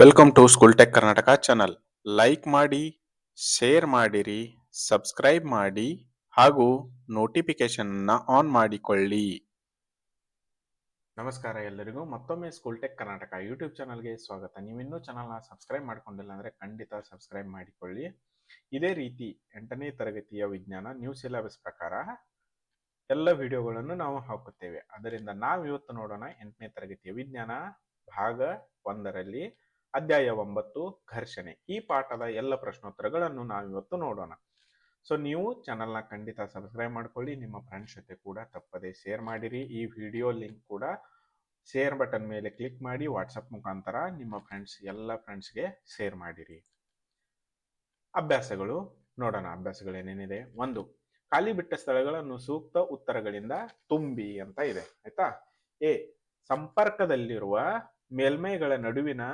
Welcome to school tech Karnataka channel like ಮಾಡಿ share ಮಾಡಿರಿ subscribe ಮಾಡಿ, ಹಾಗೂ ನೋಟಿಫಿಕೇಶನ್ ಆನ್ ಮಾಡಿಕೊಳ್ಳಿ. ನಮಸ್ಕಾರ ಎಲ್ಲರಿಗೂ. ಮತ್ತೊಮ್ಮೆ ಸ್ಕೂಲ್ ಟೆಕ್ ಕರ್ನಾಟಕ ಯೂಟ್ಯೂಬ್ ಚಾನಲ್ಗೆ ಸ್ವಾಗತ. ನೀವಿನ್ನೂ ಚಾನಲ್ನ ಸಬ್ಸ್ಕ್ರೈಬ್ ಮಾಡ್ಕೊಂಡಿಲ್ಲ ಅಂದರೆ ಖಂಡಿತ ಸಬ್ಸ್ಕ್ರೈಬ್ ಮಾಡಿಕೊಳ್ಳಿ. ಇದೇ ರೀತಿ ಎಂಟನೇ ತರಗತಿಯ ವಿಜ್ಞಾನ ನ್ಯೂ ಸಿಲೆಬಸ್ ಪ್ರಕಾರ ಎಲ್ಲ ವಿಡಿಯೋಗಳನ್ನು ನಾವು ಹಾಕುತ್ತೇವೆ. ಅದರಿಂದ ನಾವು ಇವತ್ತು ನೋಡೋಣ ಎಂಟನೇ ತರಗತಿಯ ವಿಜ್ಞಾನ, ಭಾಗ ಒಂದರಲ್ಲಿ ಅಧ್ಯಾಯ ಒಂಬತ್ತು, ಘರ್ಷಣೆ. ಈ ಪಾಠದ ಎಲ್ಲ ಪ್ರಶ್ನೋತ್ತರಗಳನ್ನು ನಾವು ಇವತ್ತು ನೋಡೋಣ. ಸೊ ನೀವು ಚಾನಲ್ನ ಖಂಡಿತ ಸಬ್ಸ್ಕ್ರೈಬ್ ಮಾಡ್ಕೊಳ್ಳಿ, ನಿಮ್ಮ ಫ್ರೆಂಡ್ಸ್ ಜೊತೆ ಕೂಡ ತಪ್ಪದೆ ಶೇರ್ ಮಾಡಿರಿ. ಈ ವಿಡಿಯೋ ಲಿಂಕ್ ಕೂಡ ಶೇರ್ ಬಟನ್ ಮೇಲೆ ಕ್ಲಿಕ್ ಮಾಡಿ ವಾಟ್ಸಪ್ ಮುಖಾಂತರ ನಿಮ್ಮ ಫ್ರೆಂಡ್ಸ್ ಎಲ್ಲ ಫ್ರೆಂಡ್ಸ್ಗೆ ಶೇರ್ ಮಾಡಿರಿ. ಅಭ್ಯಾಸಗಳು. ನೋಡೋಣ ಅಭ್ಯಾಸಗಳು ಏನೇನಿದೆ ಒಂದು, ಖಾಲಿ ಬಿಟ್ಟ ಸ್ಥಳಗಳನ್ನು ಸೂಕ್ತ ಉತ್ತರಗಳಿಂದ ತುಂಬಿ ಅಂತ ಇದೆ. ಆಯ್ತಾ? ಎ, ಸಂಪರ್ಕದಲ್ಲಿರುವ ಮೇಲ್ಮೈಗಳ ನಡುವಿನ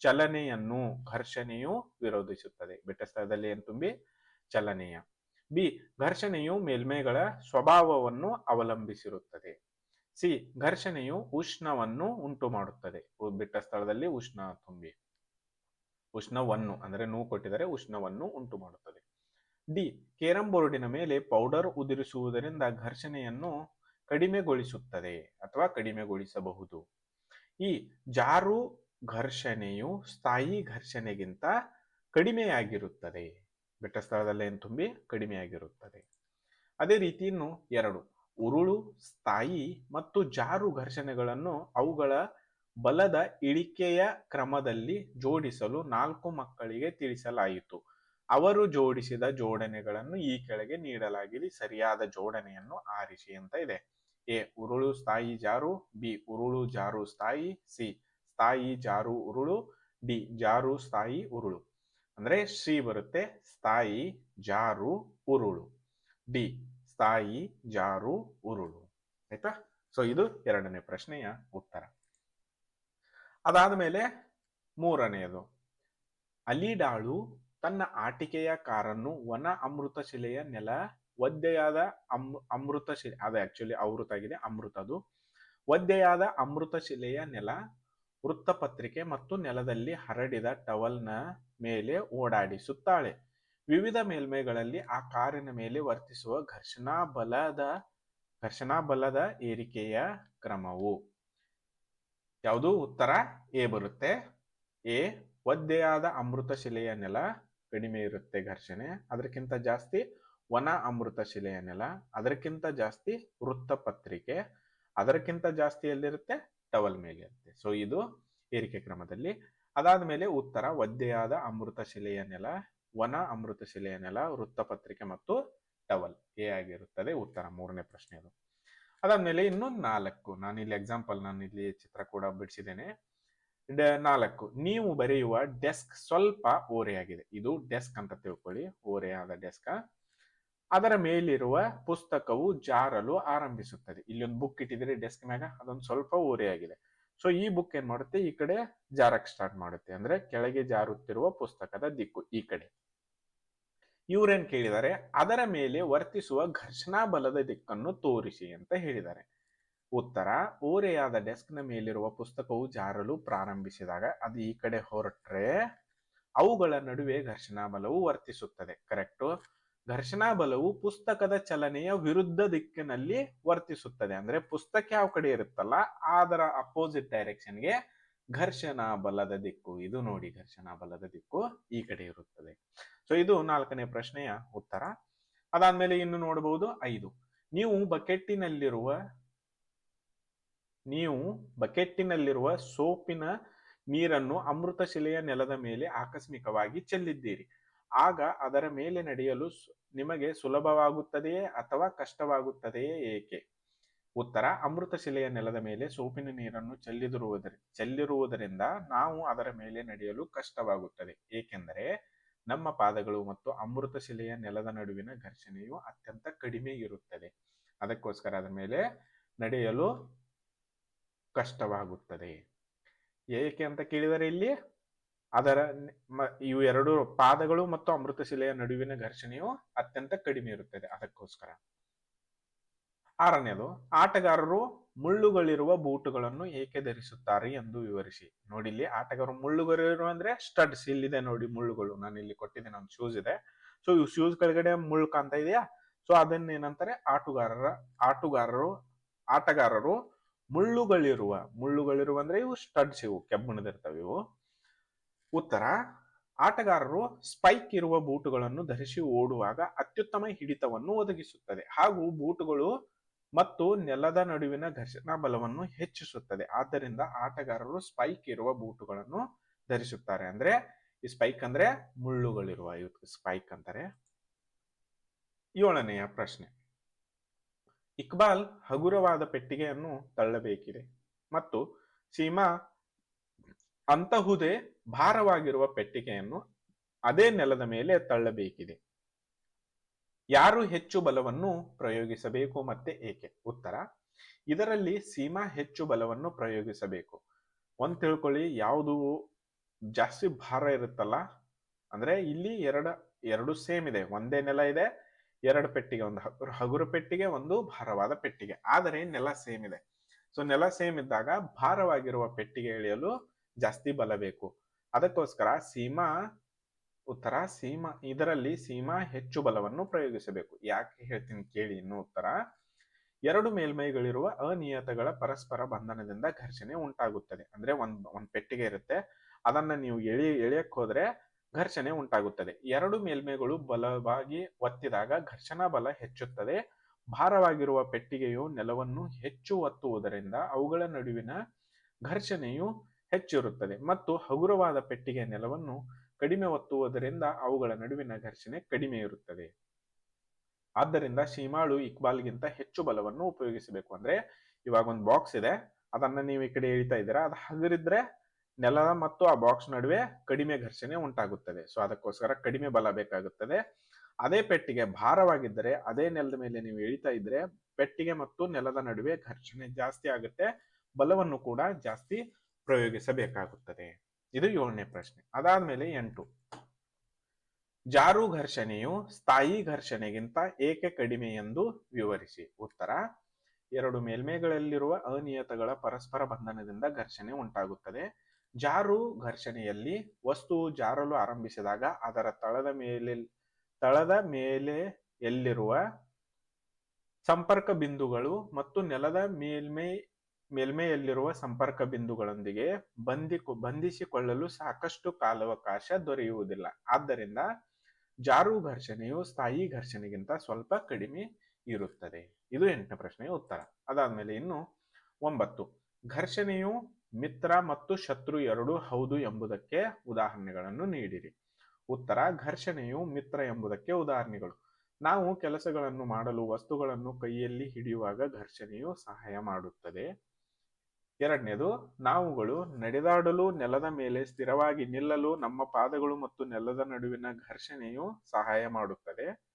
ಚಲನೆಯನ್ನು ಘರ್ಷಣೆಯು ವಿರೋಧಿಸುತ್ತದೆ. ಬೆಟ್ಟ ಸ್ಥಳದಲ್ಲಿ ಏನು ತುಂಬಿ? ಚಲನೆಯ. ಬಿ, ಘರ್ಷಣೆಯು ಮೇಲ್ಮೈಗಳ ಸ್ವಭಾವವನ್ನು ಅವಲಂಬಿಸಿರುತ್ತದೆ. ಸಿ, ಘರ್ಷಣೆಯು ಉಷ್ಣವನ್ನು ಉಂಟು ಮಾಡುತ್ತದೆ ಬಿಟ್ಟ ಸ್ಥಳದಲ್ಲಿ ಉಷ್ಣ ತುಂಬಿ. ಉಷ್ಣವನ್ನು, ಅಂದರೆ ನೋವು ಕೊಟ್ಟಿದರೆ ಉಷ್ಣವನ್ನು ಉಂಟು ಮಾಡುತ್ತದೆ ಡಿ, ಕೇರಂ ಬೋರ್ಡಿನ ಮೇಲೆ ಪೌಡರ್ ಉದುರಿಸುವುದರಿಂದ ಘರ್ಷಣೆಯನ್ನು ಕಡಿಮೆಗೊಳಿಸುತ್ತದೆ ಅಥವಾ ಕಡಿಮೆಗೊಳಿಸಬಹುದು. ಈ ಜಾರು ಘರ್ಷಣೆಯು ಸ್ಥಾಯಿ ಘರ್ಷಣೆಗಿಂತ ಕಡಿಮೆಯಾಗಿರುತ್ತದೆ. ಬೆಟ್ಟ ಸ್ಥಳದಲ್ಲಿ ಏನು ತುಂಬಿ ಕಡಿಮೆಯಾಗಿರುತ್ತದೆ. ಅದೇ ರೀತಿ ಇನ್ನು ಎರಡು, ಉರುಳು, ಸ್ಥಾಯಿ ಮತ್ತು ಜಾರು ಘರ್ಷಣೆಗಳನ್ನು ಅವುಗಳ ಬಲದ ಇಳಿಕೆಯ ಕ್ರಮದಲ್ಲಿ ಜೋಡಿಸಲು ನಾಲ್ಕು ಮಕ್ಕಳಿಗೆ ತಿಳಿಸಲಾಯಿತು. ಅವರು ಜೋಡಿಸಿದ ಜೋಡಣೆಗಳನ್ನು ಈ ಕೆಳಗೆ ನೀಡಲಾಗಿದೆ. ಸರಿಯಾದ ಜೋಡಣೆಯನ್ನು ಆರಿಸಿ ಅಂತ ಇದೆ. ಎ, ಉರುಳು, ಸ್ಥಾಯಿ, ಜಾರು, ಬಿ, ಉರುಳು, ಜಾರು, ಸ್ಥಾಯಿ, ಸಿ. ಸ್ಥಾಯಿ ಜಾರು ಉರುಳು, ಡಿ ಜಾರು ಸ್ಥಾಯಿ ಉರುಳು. ಅಂದ್ರೆ ಶ್ರೀ ಬರುತ್ತೆ ಸ್ಥಾಯಿ ಜಾರು ಉರುಳು. ಡಿ ಸ್ಥಾಯಿ ಜಾರು ಉರುಳು. ಆಯ್ತಾ? ಸೊ ಇದು ಎರಡನೇ ಪ್ರಶ್ನೆಯ ಉತ್ತರ. ಅದಾದ ಮೇಲೆ ಮೂರನೆಯದು. ಅಲಿಡಾಳು ತನ್ನ ಆಟಿಕೆಯ ಕಾರನ್ನು ವನ ಅಮೃತ ಶಿಲೆಯ ನೆಲ ಒದ್ದೆಯಾದ ಅಮ್, ಅಮೃತ ಶಿಲೆ, ಅದು ಆಕ್ಚುಲಿ ಆಗಿದೆ ಅಮೃತದು. ಒದ್ದೆಯಾದ ಅಮೃತ ಶಿಲೆಯ ನೆಲ ವೃತ್ತಪತ್ರಿಕೆ ಮತ್ತು ನೆಲದಲ್ಲಿ ಹರಡಿದ ಟವಲ್ನ ಮೇಲೆ ಓಡಾಡಿಸುತ್ತಾಳೆ. ವಿವಿಧ ಮೇಲ್ಮೈಗಳಲ್ಲಿ ಆ ಕಾರಿನ ಮೇಲೆ ವರ್ತಿಸುವ ಘರ್ಷಣಾ ಬಲದ ಘರ್ಷಣಾ ಬಲದ ಏರಿಕೆಯ ಕ್ರಮವು. ಯಾವುದು ಉತ್ತರ? ಎ ಬರುತ್ತೆ. ಎ, ಒದ್ದೆಯಾದ ಅಮೃತ ಶಿಲೆಯ ನೆಲ, ಕಡಿಮೆ ಇರುತ್ತೆ ಘರ್ಷಣೆ. ಅದಕ್ಕಿಂತ ಜಾಸ್ತಿ ವನ ಅಮೃತ ಶಿಲೆಯ ನೆಲ, ಅದಕ್ಕಿಂತ ಜಾಸ್ತಿ ವೃತ್ತಪತ್ರಿಕೆ, ಅದಕ್ಕಿಂತ ಜಾಸ್ತಿ ಎಲ್ಲಿರುತ್ತೆ? ಟವಲ್ ಮೇಲೆ ಇರುತ್ತೆ. ಸೊ ಇದು ಏರಿಕೆ ಕ್ರಮದಲ್ಲಿ. ಅದಾದ ಮೇಲೆ ಉತ್ತರ, ಒದ್ದೆಯಾದ ಅಮೃತ ಶಿಲೆಯ ನೆಲ, ವನ ಅಮೃತ ಶಿಲೆಯ ನೆಲ, ವೃತ್ತಪತ್ರಿಕೆ ಮತ್ತು ಟವಲ್. ಎ ಆಗಿರುತ್ತದೆ ಉತ್ತರ, ಮೂರನೇ ಪ್ರಶ್ನೆ ಅದು. ಅದಾದ್ಮೇಲೆ ಇನ್ನು ನಾಲ್ಕು. ನಾನು ಇಲ್ಲಿ ಎಕ್ಸಾಂಪಲ್ ನಾನು ಇಲ್ಲಿ ಚಿತ್ರ ಕೂಡ ಬಿಡಿಸಿದ್ದೇನೆ. ನಾಲ್ಕು. ನೀವು ಬರೆಯುವ ಡೆಸ್ಕ್ ಸ್ವಲ್ಪ ಓರೆಯಾಗಿದೆ. ಇದು ಡೆಸ್ಕ್ ಅಂತ ತಿಳ್ಕೊಳ್ಳಿ. ಓರೆಯಾದ ಡೆಸ್ಕ್. ಅದರ ಮೇಲಿರುವ ಪುಸ್ತಕವು ಜಾರಲು ಆರಂಭಿಸುತ್ತದೆ. ಇಲ್ಲಿ ಒಂದು ಬುಕ್ ಇಟ್ಟಿದ್ರೆ ಡೆಸ್ಕ್ ಮ್ಯಾಗ ಅದೊಂದು ಸ್ವಲ್ಪ ಓರೆಯಾಗಿದೆ ಸೊ ಈ ಬುಕ್ ಏನ್ ಮಾಡುತ್ತೆ? ಈ ಕಡೆ ಜಾರಕ್ ಸ್ಟಾರ್ಟ್ ಮಾಡುತ್ತೆ. ಅಂದ್ರೆ ಕೆಳಗೆ ಜಾರುತ್ತಿರುವ ಪುಸ್ತಕದ ದಿಕ್ಕು ಈ ಕಡೆ. ಇವ್ರೇನ್ ಕೇಳಿದ್ದಾರೆ? ಅದರ ಮೇಲೆ ವರ್ತಿಸುವ ಘರ್ಷಣಾ ಬಲದ ದಿಕ್ಕನ್ನು ತೋರಿಸಿ ಅಂತ ಹೇಳಿದ್ದಾರೆ. ಉತ್ತರ, ಓರೆಯಾದ ಡೆಸ್ಕ್ನ ಮೇಲಿರುವ ಪುಸ್ತಕವು ಜಾರಲು ಪ್ರಾರಂಭಿಸಿದಾಗ ಅದು ಈ ಕಡೆ ಹೊರಟ್ರೆ ಅವುಗಳ ನಡುವೆ ಘರ್ಷಣಾ ಬಲವು ವರ್ತಿಸುತ್ತದೆ. ಕರೆಕ್ಟು ಘರ್ಷಣಾ ಬಲವು ಪುಸ್ತಕದ ಚಲನೆಯ ವಿರುದ್ಧ ದಿಕ್ಕಿನಲ್ಲಿ ವರ್ತಿಸುತ್ತದೆ. ಅಂದ್ರೆ ಪುಸ್ತಕ ಯಾವ ಕಡೆ ಇರುತ್ತಲ್ಲ, ಅದರ ಅಪೋಸಿಟ್ ಡೈರೆಕ್ಷನ್ಗೆ ಘರ್ಷಣಾ ಬಲದ ದಿಕ್ಕು. ಇದು ನೋಡಿ ಘರ್ಷಣಾ ಬಲದ ದಿಕ್ಕು ಈ ಕಡೆ ಇರುತ್ತದೆ. ಸೊ ಇದು ನಾಲ್ಕನೇ ಪ್ರಶ್ನೆಯ ಉತ್ತರ. ಅದಾದ್ಮೇಲೆ ಇನ್ನು ನೋಡಬಹುದು ಐದು. ನೀವು ಬಕೆಟ್ಟಿನಲ್ಲಿರುವ ನೀವು ಬಕೆಟ್ಟಿನಲ್ಲಿರುವ ಸೋಪಿನ ನೀರನ್ನು ಅಮೃತ ಶಿಲೆಯ ನೆಲದ ಮೇಲೆ ಆಕಸ್ಮಿಕವಾಗಿ ಚೆಲ್ಲಿದ್ದೀರಿ. ಆಗ ಅದರ ಮೇಲೆ ನಡೆಯಲು ನಿಮಗೆ ಸುಲಭವಾಗುತ್ತದೆಯೇ ಅಥವಾ ಕಷ್ಟವಾಗುತ್ತದೆಯೇ ಏಕೆ? ಉತ್ತರ, ಅಮೃತ ಶಿಲೆಯ ನೆಲದ ಮೇಲೆ ಸೋಪಿನ ನೀರನ್ನು ಚೆಲ್ಲಿದಿರುವುದರಿ, ಚೆಲ್ಲಿರುವುದರಿಂದ ನಾವು ಅದರ ಮೇಲೆ ನಡೆಯಲು ಕಷ್ಟವಾಗುತ್ತದೆ. ಏಕೆಂದರೆ ನಮ್ಮ ಪಾದಗಳು ಮತ್ತು ಅಮೃತ ಶಿಲೆಯ ನೆಲದ ನಡುವಿನ ಘರ್ಷಣೆಯು ಅತ್ಯಂತ ಕಡಿಮೆ ಇರುತ್ತದೆ. ಅದಕ್ಕೋಸ್ಕರ ಅದರ ಮೇಲೆ ನಡೆಯಲು ಕಷ್ಟವಾಗುತ್ತದೆ. ಏಕೆ ಅಂತ ಕೇಳಿದರೆ ಇಲ್ಲಿ ಅದರ ಇವು ಎರಡು ಪಾದಗಳು ಮತ್ತು ಅಮೃತ ಶಿಲೆಯ ನಡುವಿನ ಘರ್ಷಣೆಯು ಅತ್ಯಂತ ಕಡಿಮೆ ಇರುತ್ತದೆ. ಅದಕ್ಕೋಸ್ಕರ. ಆರನೇದು, ಆಟಗಾರರು ಮುಳ್ಳುಗಳಿರುವ ಬೂಟುಗಳನ್ನು ಏಕೆ ಧರಿಸುತ್ತಾರೆ ಎಂದು ವಿವರಿಸಿ. ನೋಡಿ ಇಲ್ಲಿ ಆಟಗಾರರು ಮುಳ್ಳುಗಳಿರುವ ಅಂದ್ರೆ ಸ್ಟಡ್ಸ್ ಇಲ್ಲಿದೆ ನೋಡಿ ಮುಳ್ಳುಗಳು. ನಾನು ಇಲ್ಲಿ ಕೊಟ್ಟಿದ್ದೇನೆ, ಒಂದು ಶೂಸ್ ಇದೆ. ಸೊ ಇವು ಶೂಸ್ ಕೆಳಗಡೆ ಮುಳ್ಳು ಕಾಣ್ತಾ ಇದೆಯಾ? ಸೊ ಅದನ್ನ ಏನಂತಾರೆ? ಆಟಗಾರರ, ಆಟಗಾರರು ಆಟಗಾರರು ಮುಳ್ಳುಗಳಿರುವ ಮುಳ್ಳುಗಳಿರುವ ಅಂದ್ರೆ ಇವು ಸ್ಟಡ್ಸ್ ಇವು ಕೆಬ್ಬಣದಿರ್ತವೆ ಇವು. ಉತ್ತರ, ಆಟಗಾರರು ಸ್ಪೈಕ್ ಇರುವ ಬೂಟುಗಳನ್ನು ಧರಿಸಿ ಓಡುವಾಗ ಅತ್ಯುತ್ತಮ ಹಿಡಿತವನ್ನು ಒದಗಿಸುತ್ತದೆ. ಹಾಗೂ ಬೂಟುಗಳು ಮತ್ತು ನೆಲದ ನಡುವಿನ ಘರ್ಷಣಾ ಬಲವನ್ನು ಹೆಚ್ಚಿಸುತ್ತದೆ. ಆದ್ದರಿಂದ ಆಟಗಾರರು ಸ್ಪೈಕ್ ಇರುವ ಬೂಟುಗಳನ್ನು ಧರಿಸುತ್ತಾರೆ. ಅಂದ್ರೆ, ಈ ಸ್ಪೈಕ್ ಅಂದ್ರೆ ಮುಳ್ಳುಗಳಿರುವ ಸ್ಪೈಕ್ ಅಂತಾರೆ ಏಳನೆಯ ಪ್ರಶ್ನೆ. ಇಕ್ಬಾಲ್ ಹಗುರವಾದ ಪೆಟ್ಟಿಗೆಯನ್ನು ತಳ್ಳಬೇಕಿದೆ. ಮತ್ತು ಸೀಮಾ, ಅಂತಹುದೇ ಭಾರವಾಗಿರುವ ಪೆಟ್ಟಿಗೆಯನ್ನು ಅದೇ ನೆಲದ ಮೇಲೆ ತಳ್ಳಬೇಕಿದೆ. ಯಾರು ಹೆಚ್ಚು ಬಲವನ್ನು ಪ್ರಯೋಗಿಸಬೇಕು ಮತ್ತೆ ಏಕೆ? ಉತ್ತರ, ಇದರಲ್ಲಿ ಸೀಮಾ ಹೆಚ್ಚು ಬಲವನ್ನು ಪ್ರಯೋಗಿಸಬೇಕು. ಒಂದ್ ತಿಳ್ಕೊಳ್ಳಿ, ಯಾವುದು ಜಾಸ್ತಿ ಭಾರ ಇರುತ್ತಲ್ಲ, ಅಂದ್ರೆ ಇಲ್ಲಿ ಎರಡು ಎರಡು ಸೇಮ್ ಇದೆ. ಒಂದೇ ನೆಲ ಇದೆ, ಎರಡು ಪೆಟ್ಟಿಗೆ, ಒಂದು ಹಗುರು ಪೆಟ್ಟಿಗೆ, ಒಂದು ಭಾರವಾದ ಪೆಟ್ಟಿಗೆ. ಆದರೆ ನೆಲ ಸೇಮ್ ಇದೆ. ಸೊ ನೆಲ ಸೇಮ್ ಇದ್ದಾಗ ಭಾರವಾಗಿರುವ ಪೆಟ್ಟಿಗೆ ಎಳೆಯಲು ಜಾಸ್ತಿ ಬಲ ಬೇಕು. ಅದಕ್ಕೋಸ್ಕರ ಸೀಮಾ, ಉತ್ತರ ಸೀಮಾ, ಇದರಲ್ಲಿ ಸೀಮಾ ಹೆಚ್ಚು ಬಲವನ್ನು ಪ್ರಯೋಗಿಸಬೇಕು. ಯಾಕೆ ಹೇಳ್ತೀನಿ ಕೇಳಿ ಇನ್ನು ಉತ್ತರ. ಎರಡು ಮೇಲ್ಮೈಗಳಿರುವ ಅನಿಯತಗಳ ಪರಸ್ಪರ ಬಂಧನದಿಂದ ಘರ್ಷಣೆ ಉಂಟಾಗುತ್ತದೆ. ಅಂದ್ರೆ ಒಂದ್ ಒಂದ್ ಪೆಟ್ಟಿಗೆ ಇರುತ್ತೆ. ಅದನ್ನ ನೀವು ಎಳಿ ಎಳೆಯಕ್ ಹೋದ್ರೆ ಘರ್ಷಣೆ ಉಂಟಾಗುತ್ತದೆ. ಎರಡು ಮೇಲ್ಮೈಗಳು ಬಲವಾಗಿ ಒತ್ತಿದಾಗ ಘರ್ಷಣಾ ಬಲ ಹೆಚ್ಚುತ್ತದೆ. ಭಾರವಾಗಿರುವ ಪೆಟ್ಟಿಗೆಯು ನೆಲವನ್ನು ಹೆಚ್ಚು ಒತ್ತುವುದರಿಂದ ಅವುಗಳ ನಡುವಿನ ಘರ್ಷಣೆಯು ಹೆಚ್ಚಿರುತ್ತದೆ ಮತ್ತು ಹಗುರವಾದ ಪೆಟ್ಟಿಗೆ ನೆಲವನ್ನು ಕಡಿಮೆ ಒತ್ತುವುದರಿಂದ ಅವುಗಳ ನಡುವಿನ ಘರ್ಷಣೆ ಕಡಿಮೆ ಇರುತ್ತದೆ. ಆದ್ದರಿಂದ ಶೀಮಾಳು ಇಕ್ಬಾಲ್ಗಿಂತ ಹೆಚ್ಚು ಬಲವನ್ನು ಉಪಯೋಗಿಸಬೇಕು. ಅಂದ್ರೆ ಇವಾಗ ಒಂದು ಬಾಕ್ಸ್ ಇದೆ, ಅದನ್ನ ನೀವು ಈ ಕಡೆ ಎಳಿತಾ ಇದ್ದೀರಾ, ಅದು ಹಗರಿದ್ರೆ ನೆಲ ಮತ್ತು ಆ ಬಾಕ್ಸ್ ನಡುವೆ ಕಡಿಮೆ ಘರ್ಷಣೆ ಉಂಟಾಗುತ್ತದೆ. ಸೊ, ಅದಕ್ಕೋಸ್ಕರ ಕಡಿಮೆ ಬಲ ಬೇಕಾಗುತ್ತದೆ. ಅದೇ ಪೆಟ್ಟಿಗೆ ಭಾರವಾಗಿದ್ದರೆ, ಅದೇ ನೆಲದ ಮೇಲೆ ನೀವು ಎಳಿತಾ ಇದ್ರೆ ಪೆಟ್ಟಿಗೆ ಮತ್ತು ನೆಲದ ನಡುವೆ ಘರ್ಷಣೆ ಜಾಸ್ತಿ ಆಗುತ್ತೆ, ಬಲವನ್ನು ಕೂಡ ಜಾಸ್ತಿ ಪ್ರಯೋಗಿಸಬೇಕಾಗುತ್ತದೆ. ಇದು ಏಳನೇ ಪ್ರಶ್ನೆ. ಅದಾದ ಮೇಲೆ ಎಂಟು. ಜಾರು ಘರ್ಷಣೆಯು ಸ್ಥಾಯಿ ಘರ್ಷಣೆಗಿಂತ ಏಕೆ ಕಡಿಮೆ ಎಂದು ವಿವರಿಸಿ. ಉತ್ತರ, ಎರಡು ಮೇಲ್ಮೈಗಳಲ್ಲಿರುವ ಅನಿಯತಗಳ ಪರಸ್ಪರ ಬಂಧನದಿಂದ ಘರ್ಷಣೆ ಉಂಟಾಗುತ್ತದೆ. ಜಾರು ಘರ್ಷಣೆಯಲ್ಲಿ ವಸ್ತು ಜಾರಲು ಆರಂಭಿಸಿದಾಗ ಅದರ ತಳದ ಮೇಲೆ ತಳದ ಮೇಲೆ ಎಲ್ಲಿರುವ ಸಂಪರ್ಕ ಬಿಂದುಗಳು ಮತ್ತು ನೆಲದ ಮೇಲ್ಮೈ ಮೇಲ್ಮೆಯಲ್ಲಿರುವ ಸಂಪರ್ಕ ಬಿಂದುಗಳೊಂದಿಗೆ ಬಂಧಿಕ ಬಂಧಿಸಿಕೊಳ್ಳಲು ಸಾಕಷ್ಟು ಕಾಲಾವಕಾಶ ದೊರೆಯುವುದಿಲ್ಲ. ಆದ್ದರಿಂದ ಜಾರು ಘರ್ಷಣೆಯು ಸ್ಥಾಯಿ ಘರ್ಷಣೆಗಿಂತ ಸ್ವಲ್ಪ ಕಡಿಮೆ ಇರುತ್ತದೆ. ಇದು ಎಂಟನೇ ಪ್ರಶ್ನೆಯ ಉತ್ತರ. ಅದಾದ್ಮೇಲೆ ಇನ್ನು ಒಂಬತ್ತು. ಘರ್ಷಣೆಯು ಮಿತ್ರ ಮತ್ತು ಶತ್ರು ಎರಡು ಹೌದು ಎಂಬುದಕ್ಕೆ ಉದಾಹರಣೆಗಳನ್ನು ನೀಡಿರಿ. ಉತ್ತರ, ಘರ್ಷಣೆಯು ಮಿತ್ರ ಎಂಬುದಕ್ಕೆ ಉದಾಹರಣೆಗಳು. ನಾವು ಕೆಲಸಗಳನ್ನು ಮಾಡಲು ವಸ್ತುಗಳನ್ನು ಕೈಯಲ್ಲಿ ಹಿಡಿಯುವಾಗ ಘರ್ಷಣೆಯು ಸಹಾಯ ಮಾಡುತ್ತದೆ. ಎರಡನೇದು, ನಾವುಗಳು ನಡೆದಾಡಲು ನೆಲದ ಮೇಲೆ ಸ್ಥಿರವಾಗಿ ನಿಲ್ಲಲು ನಮ್ಮ ಪಾದಗಳು ಮತ್ತು ನೆಲದ ನಡುವಿನ ಘರ್ಷಣೆಯು ಸಹಾಯ ಮಾಡುತ್ತದೆ.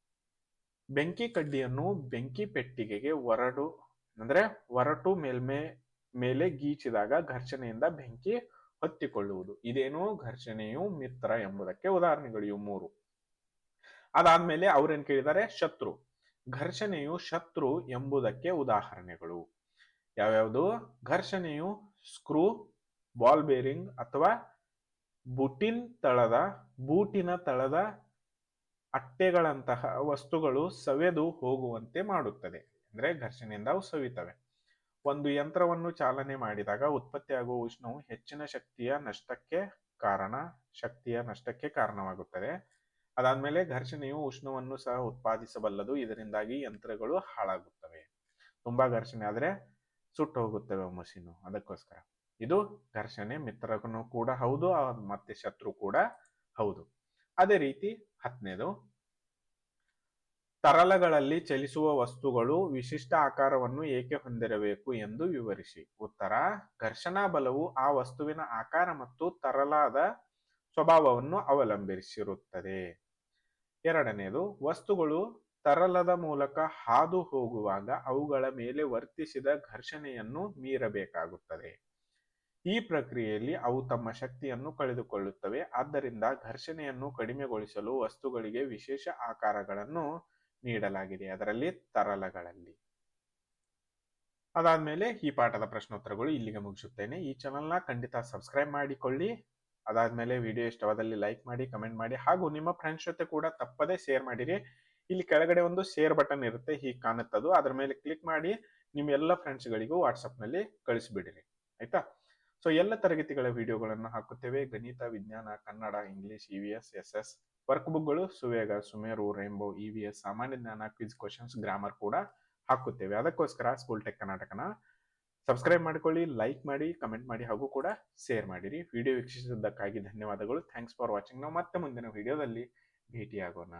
ಬೆಂಕಿ ಕಡ್ಡಿಯನ್ನು ಬೆಂಕಿ ಪೆಟ್ಟಿಗೆಗೆ ಒರಡು, ಅಂದ್ರೆ ಒರಟು ಮೇಲ್ಮೆ, ಮೇಲೆ ಗೀಚಿದಾಗ ಘರ್ಷಣೆಯಿಂದ ಬೆಂಕಿ ಹೊತ್ತಿಕೊಳ್ಳುವುದು. ಇದೇನು ಘರ್ಷಣೆಯು ಮಿತ್ರ ಎಂಬುದಕ್ಕೆ ಉದಾಹರಣೆಗಳು ಇವು ಮೂರು. ಅದಾದ್ಮೇಲೆ ಅವ್ರೇನ್ ಕೇಳಿದ್ದಾರೆ? ಶತ್ರು. ಘರ್ಷಣೆಯು ಶತ್ರು ಎಂಬುದಕ್ಕೆ ಉದಾಹರಣೆಗಳು. ಯಾವ್ಯಾವುದು? ಘರ್ಷಣೆಯು ಸ್ಕ್ರೂ, ಬಾಲ್ ಬೇರಿಂಗ್ ಅಥವಾ ಬುಟಿನ್ ತಳದ, ಬೂಟಿನ ತಳದ ಅಟ್ಟೆಗಳಂತಹ ವಸ್ತುಗಳು ಸವೆದು ಹೋಗುವಂತೆ ಮಾಡುತ್ತದೆ. ಅಂದರೆ ಘರ್ಷಣೆಯಿಂದ ಅವು ಸವಿತವೆ. ಒಂದು ಯಂತ್ರವನ್ನು ಚಾಲನೆ ಮಾಡಿದಾಗ ಉತ್ಪತ್ತಿಯಾಗುವ ಉಷ್ಣವು ಹೆಚ್ಚಿನ ಶಕ್ತಿಯ ನಷ್ಟಕ್ಕೆ ಕಾರಣ, ಶಕ್ತಿಯ ನಷ್ಟಕ್ಕೆ ಕಾರಣವಾಗುತ್ತದೆ. ಅದಾದ್ಮೇಲೆ ಘರ್ಷಣೆಯು ಉಷ್ಣವನ್ನು ಸಹ ಉತ್ಪಾದಿಸಬಲ್ಲದು. ಇದರಿಂದಾಗಿ ಯಂತ್ರಗಳು ಹಾಳಾಗುತ್ತವೆ. ತುಂಬಾ ಘರ್ಷಣೆ ಆದ್ರೆ ಸುಟ್ಟು ಹೋಗುತ್ತವೆ ಮಷೀನು. ಅದಕ್ಕೋಸ್ಕರ. ಇದು ಘರ್ಷಣೆ ಮಿತ್ರನು ಕೂಡ ಹೌದು ಮತ್ತೆ ಶತ್ರು ಕೂಡ ಹೌದು. ಅದೇ ರೀತಿ ಹತ್ತನೇದು ತರಲಗಳಲ್ಲಿ ಚಲಿಸುವ ವಸ್ತುಗಳು ವಿಶಿಷ್ಟ ಆಕಾರವನ್ನು ಏಕೆ ಹೊಂದಿರಬೇಕು ಎಂದು ವಿವರಿಸಿ. ಉತ್ತರ, ಘರ್ಷಣಾ ಬಲವು ಆ ವಸ್ತುವಿನ ಆಕಾರ ಮತ್ತು ತರಲಾದ ಸ್ವಭಾವವನ್ನು ಅವಲಂಬಿಸಿರುತ್ತದೆ. ಎರಡನೇದು, ವಸ್ತುಗಳು ತರಲದ ಮೂಲಕ ಹಾದು ಹೋಗುವಾಗ ಅವುಗಳ ಮೇಲೆ ವರ್ತಿಸಿದ ಘರ್ಷಣೆಯನ್ನು ಮೀರಬೇಕಾಗುತ್ತದೆ. ಈ ಪ್ರಕ್ರಿಯೆಯಲ್ಲಿ ಅವು ತಮ್ಮ ಶಕ್ತಿಯನ್ನು ಕಳೆದುಕೊಳ್ಳುತ್ತವೆ. ಆದ್ದರಿಂದ ಘರ್ಷಣೆಯನ್ನು ಕಡಿಮೆಗೊಳಿಸಲು ವಸ್ತುಗಳಿಗೆ ವಿಶೇಷ ಆಕಾರಗಳನ್ನು ನೀಡಲಾಗಿದೆ. ಅದರಲ್ಲಿ ತರಲಗಳಲ್ಲಿ. ಅದಾದ್ಮೇಲೆ ಈ ಪಾಠದ ಪ್ರಶ್ನೋತ್ತರಗಳು ಇಲ್ಲಿಗೆ ಮುಗಿಸುತ್ತೇನೆ. ಈ ಚಾನಲ್ನ ಖಂಡಿತ ಸಬ್ಸ್ಕ್ರೈಬ್ ಮಾಡಿಕೊಳ್ಳಿ. ಅದಾದ್ಮೇಲೆ ವಿಡಿಯೋ ಇಷ್ಟವಾದಲ್ಲಿ ಲೈಕ್ ಮಾಡಿ, ಕಮೆಂಟ್ ಮಾಡಿ ಹಾಗೂ ನಿಮ್ಮ ಫ್ರೆಂಡ್ಸ್ ಜೊತೆ ಕೂಡ ತಪ್ಪದೇ ಶೇರ್ ಮಾಡಿರಿ. ಇಲ್ಲಿ ಕೆಳಗಡೆ ಒಂದು ಶೇರ್ ಬಟನ್ ಇರುತ್ತೆ, ಹೀಗೆ ಕಾಣುತ್ತದು. ಅದ್ರ ಮೇಲೆ ಕ್ಲಿಕ್ ಮಾಡಿ ನಿಮ್ಮ ಎಲ್ಲ ಫ್ರೆಂಡ್ಸ್ಗಳಿಗೂ ವಾಟ್ಸಪ್ನಲ್ಲಿ ಕಳಿಸ್ಬಿಡಿರಿ. ಆಯ್ತಾ? ಸೊ ಎಲ್ಲ ತರಗತಿಗಳ ವಿಡಿಯೋಗಳನ್ನು ಹಾಕುತ್ತೇವೆ. ಗಣಿತ, ವಿಜ್ಞಾನ, Kannada English E V S S S work ಬುಕ್ಗಳು ಸುವೇಗ, ಸುಮೇರು ರೇಂಬೋ ಇ ವಿ ಎಸ್ ಸಾಮಾನ್ಯ ಜ್ಞಾನ ಕ್ವಿಜ್ ಕ್ವಶನ್ಸ್ ಗ್ರಾಮರ್ ಕೂಡ ಹಾಕುತ್ತೇವೆ. ಅದಕ್ಕೋಸ್ಕರ ಸ್ಕೂಲ್ ಟೆಕ್ ಕರ್ನಾಟಕನ ಸಬ್ಸ್ಕ್ರೈಬ್ ಮಾಡಿಕೊಳ್ಳಿ ಲೈಕ್ ಮಾಡಿ ಕಮೆಂಟ್ ಮಾಡಿ, ಹಾಗೂ ಕೂಡ ಶೇರ್ ಮಾಡಿರಿ. ವಿಡಿಯೋ ವೀಕ್ಷಿಸಿದ್ದಕ್ಕಾಗಿ ಧನ್ಯವಾದಗಳು. ಥ್ಯಾಂಕ್ಸ್ ಫಾರ್ ವಾಚಿಂಗ್ ನಾವು ಮತ್ತೆ ಮುಂದಿನ ವಿಡಿಯೋದಲ್ಲಿ ಭೇಟಿಯಾಗೋಣ.